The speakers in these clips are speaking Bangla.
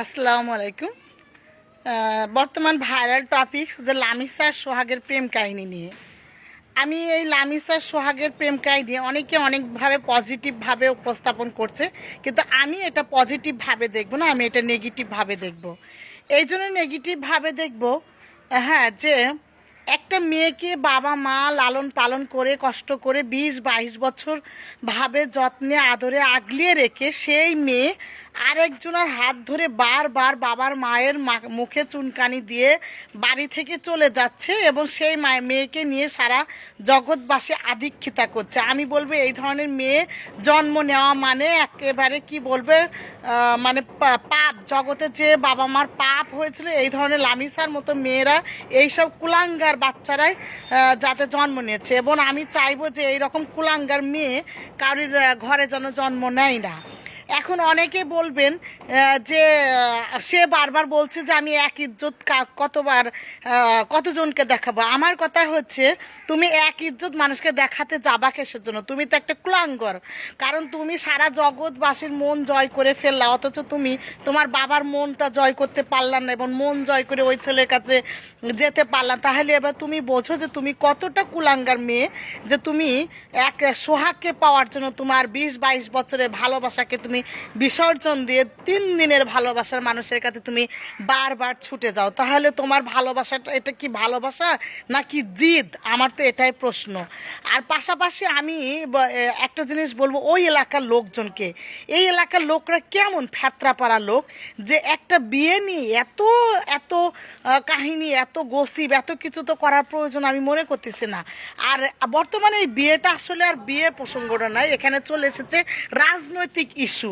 আসসালামু আলাইকুম। বর্তমান ভাইরাল টপিকস যে লামিসার সোহাগের প্রেম কাহিনী নিয়ে। আমি এই লামিসার সোহাগের প্রেম কাহিনী অনেকে অনেকভাবে পজিটিভভাবে উপস্থাপন করছে, কিন্তু আমি এটা পজিটিভভাবে দেখব না, আমি এটা নেগেটিভভাবে দেখব। এই জন্য নেগেটিভভাবে দেখব হ্যাঁ যে একটা মেয়েকে বাবা মা লালন পালন করে, কষ্ট করে বিশ বাইশ বছর ভাবে যত্নে, আদরে আগলিয়ে রেখে সেই মেয়ে আরেকজনের হাত ধরে বারবার বাবার মায়ের মুখে চুনকানি দিয়ে বাড়ি থেকে চলে যাচ্ছে এবং সেই মেয়েকে নিয়ে সারা জগৎবাসী আধিক্ষিতা করছে। আমি বলব এই ধরনের মেয়ে জন্ম নেওয়া মানে একেবারে কি বলবে মানে পাপ। জগতে যে বাবা মার পাপ হয়েছিল, এই ধরনের লামিসার মতো মেয়েরা এইসব কুলাঙ্গার বাচ্চারাই যাতে জন্ম নিয়েছে। এবং আমি চাইব যে এইরকম কুলাঙ্গার মেয়ে কারোর ঘরে যেন জন্ম নেয় না। এখন অনেকে বলবেন যে সে বারবার বলছে যে আমি এক ইজ্জত কতবার কতজনকে দেখাবো? আমার কথা হচ্ছে, তুমি এক ইজ্জত মানুষকে দেখাতে যাবা কিসের জন্য? তুমি তো একটা কুলাঙ্গর। কারণ তুমি সারা জগৎবাসীর মন জয় করে ফেললা, অথচ তুমি তোমার বাবার মনটা জয় করতে পারলাম না এবং মন জয় করে ওই ছেলের কাছে যেতে পারলাম। তাহলে এবার তুমি বোঝো যে তুমি কতটা কুলাঙ্গার মেয়ে, যে তুমি এক সোহাগকে পাওয়ার জন্য তোমার বিশ বাইশ বছরের ভালোবাসাকে তুমি বিসর্জন দিয়ে তিন দিনের ভালোবাসার মানুষের কাছে তুমি বারবার ছুটে যাও। তাহলে তোমার ভালোবাসাটা, এটা কি ভালোবাসা নাকি জিদ? আমার তো এটাই প্রশ্ন। আর পাশাপাশি আমি একটা জিনিস বলব, ওই এলাকার লোকজনকে। এই এলাকার লোকরা কেমন ফ্যাত্রাপাড়া লোক যে একটা বিয়ে নিয়ে এত এত কাহিনী, এত গসিব এত কিছু তো করার প্রয়োজন আমি মনে করতেছি না। আর বর্তমানে এই বিয়েটা আসলে আর বিয়ে প্রসঙ্গটা নয় এখানে চলে এসেছে রাজনৈতিক ইস্যু।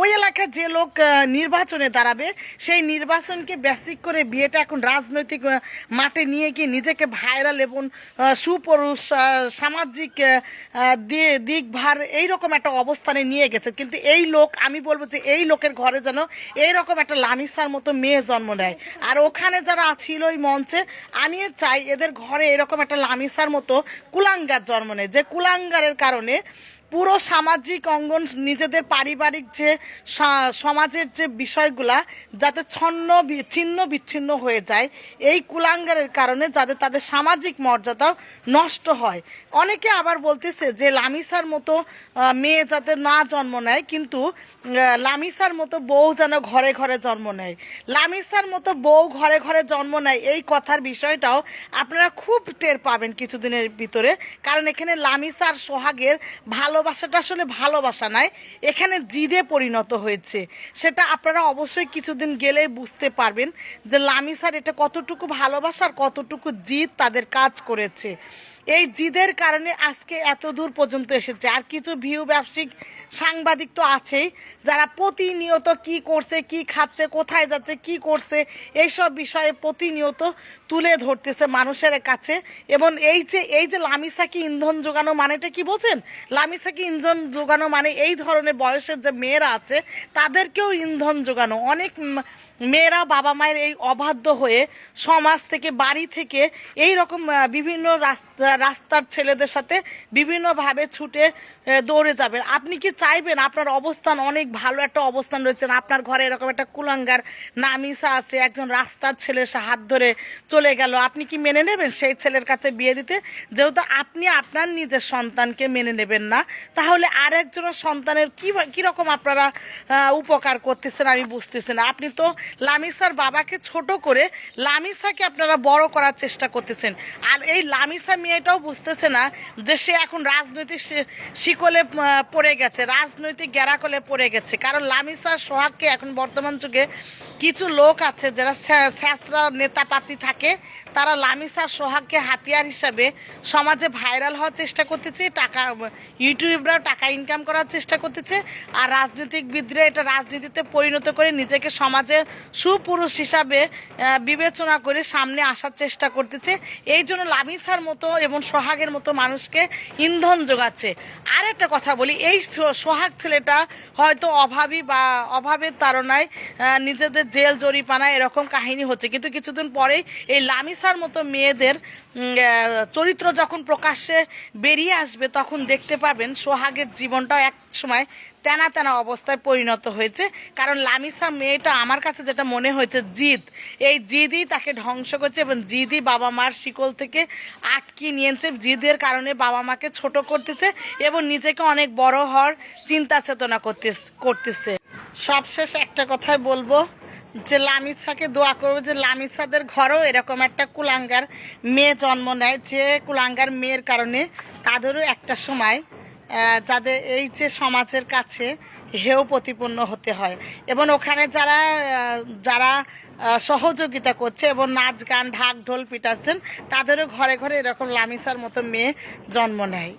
ওই এলাকায় যে লোক নির্বাচনে দাঁড়াবে, সেই নির্বাচনকে বেসিক করে বিয়েটা এখন রাজনৈতিক মাঠে নিয়ে গিয়ে নিজেকে ভাইরাল এবং সুপুরুষ সামাজিক দিকভার এইরকম একটা অবস্থানে নিয়ে গেছে। কিন্তু এই লোক, আমি বলব যে এই লোকের ঘরে যেন এইরকম একটা লামিসার মতো মেয়ে জন্ম নেয়। আর ওখানে যারা ছিল ওই মঞ্চে, আমি চাই এদের ঘরে এরকম একটা লামিসার মতো কুলাঙ্গার জন্ম নেয়। যে কুলাঙ্গারের কারণে পুরো সামাজিক অঙ্গন নিজেদের পারিবারিক যে সমাজের যে বিষয়গুলা যাতে ছন্ন ছিন্ন বিচ্ছিন্ন হয়ে যায়, এই কুলাঙ্গারের কারণে যাতে তাদের সামাজিক মর্যাদাও নষ্ট হয়। অনেকে আবার বলতেছে যে লামিসার মতো মেয়ে যাতে না জন্ম নেয়, কিন্তু লামিসার মতো বউ যেন ঘরে ঘরে জন্ম নেয়। লামিসার মতো বউ ঘরে ঘরে জন্ম নেয়, এই কথার বিষয়টাও আপনারা খুব টের পাবেন কিছুদিনের ভিতরে। কারণ এখানে লামিসা সোহাগের সোহাগের ভালোবাসাটা আসলে ভালোবাসা নয় এখানে জিদে পরিণত হয়েছে। সেটা আপনারা অবশ্যই কিছুদিন গেলে বুঝতে পারবেন যে লামি স্যার এটা কতটুকু ভালোবাসা আর কতটুকু জিদ তাদের কাজ করেছে। এই জিদের কারণে আজকে এত দূর পর্যন্ত এসেছে। আর কিছু ভিউ ব্যবসায়িক সাংবাদিক তো আছেই, যারা প্রতিনিয়ত কি করছে, কি খাচ্ছে, কোথায় যাচ্ছে, কি করছে, এইসব বিষয়ে প্রতিনিয়ত তুলে ধরতেছে মানুষের কাছে। এবং এই যে এই যে লামিসাকি ইন্ধন যোগানো মানেটা কি বোঝেন লামিসাকি ইন্ধন যোগানো মানে এই ধরনের বয়সের যে মেয়েরা আছে, তাদেরকেও ইন্ধন যোগানো। অনেক মেয়েরা বাবা মায়ের এই অবাধ্য হয়ে সমাজ থেকে, বাড়ি থেকে এই রকম বিভিন্ন রাস্তা, রাস্তার ছেলেদের সাথে বিভিন্নভাবে ছুটে দৌড়ে যাবেন। আপনি কি চাইবেন? আপনার অবস্থান অনেক ভালো একটা অবস্থান রয়েছেন আপনার ঘরে এরকম একটা কুলাঙ্গার নামিসা আছে, একজন রাস্তার ছেলের হাত ধরে চলে গেল। আপনি কি মেনে নেবেন সেই ছেলের কাছে বিয়ে দিতে? যেহেতু আপনি আপনার নিজের সন্তানকে মেনে নেবেন না, তাহলে আর একজনের সন্তানের কী কীরকম আপনারা উপকার করতেছেন আমি বুঝতেছি না। আপনি তো লামিসার বাবাকে ছোট করে লামিসাকে আপনারা বড় করার চেষ্টা করতেছেন। আর এই লামিসা মেয়েটাও বুঝতেছে না যে সে এখন রাজনৈতিক শিকলে পড়ে গেছে, রাজনৈতিক গ্যারাকলে পড়ে গেছে। কারণ লামিসা সোহাগকে এখন বর্তমান যুগে কিছু লোক আছে যারা স্যাঁচরা নেতাপাতি থাকে, তারা লামিসা সোহাগকে হাতিয়ার হিসাবে সমাজে ভাইরাল হওয়ার চেষ্টা করতেছে, টাকা, ইউটিউবরাও টাকা ইনকাম করার চেষ্টা করতেছে, আর রাজনীতিকবিদরা এটা রাজনীতিতে পরিণত করে নিজেকে সমাজের সুপুরুষ হিসাবে বিবেচনা করে সামনে আসার চেষ্টা করতেছে। এই জন্য লামিসার মতো এবং সোহাগের মতো মানুষকে ইন্ধন যোগাচ্ছে। আর একটা কথা বলি, এই সোহাগ ছেলেটা হয়তো অভাবী বা অভাবের তাড়নায় নিজেদের জেল জরিপানা এরকম কাহিনী হচ্ছে। কিন্তু কিছুদিন পরেই এই লামিসার মতো মেয়েদের চরিত্র যখন প্রকাশ্যে বেরিয়ে আসবে, তখন দেখতে পাবেন সোহাগের জীবনটাও এক সময় তেনা তেনা অবস্থায় পরিণত হয়েছে। কারণ লামিসা মেয়েটা আমার কাছে যেটা মনে হয়েছে, জিদ। এই জিদই তাকে ধ্বংস করছে এবং জিদই বাবা মার শিকল থেকে আটকে নিয়েছে। জিদের কারণে বাবা মাকে ছোট করতেছে এবং নিজেকে অনেক বড় হওয়ার চিন্তা চেতনা করতে করতেছে। সবশেষ একটা কথাই বলব যে লামিসাকে দোয়া করব যে লামিসাদের ঘরেও এরকম একটা কুলাঙ্গার মেয়ে জন্ম নেয়, যে কুলাঙ্গার মেয়ের কারণে তাদেরও একটা সময় যাদের এই যে সমাজের কাছে হেয় প্রতিপন্ন হতে হয়। এবং ওখানে যারা যারা সহযোগিতা করছে এবং নাচ গান, ঢাক ঢোল পিটাচ্ছেন, তাদেরও ঘরে ঘরে এরকম লামিসার মতো মেয়ে জন্ম নেয়।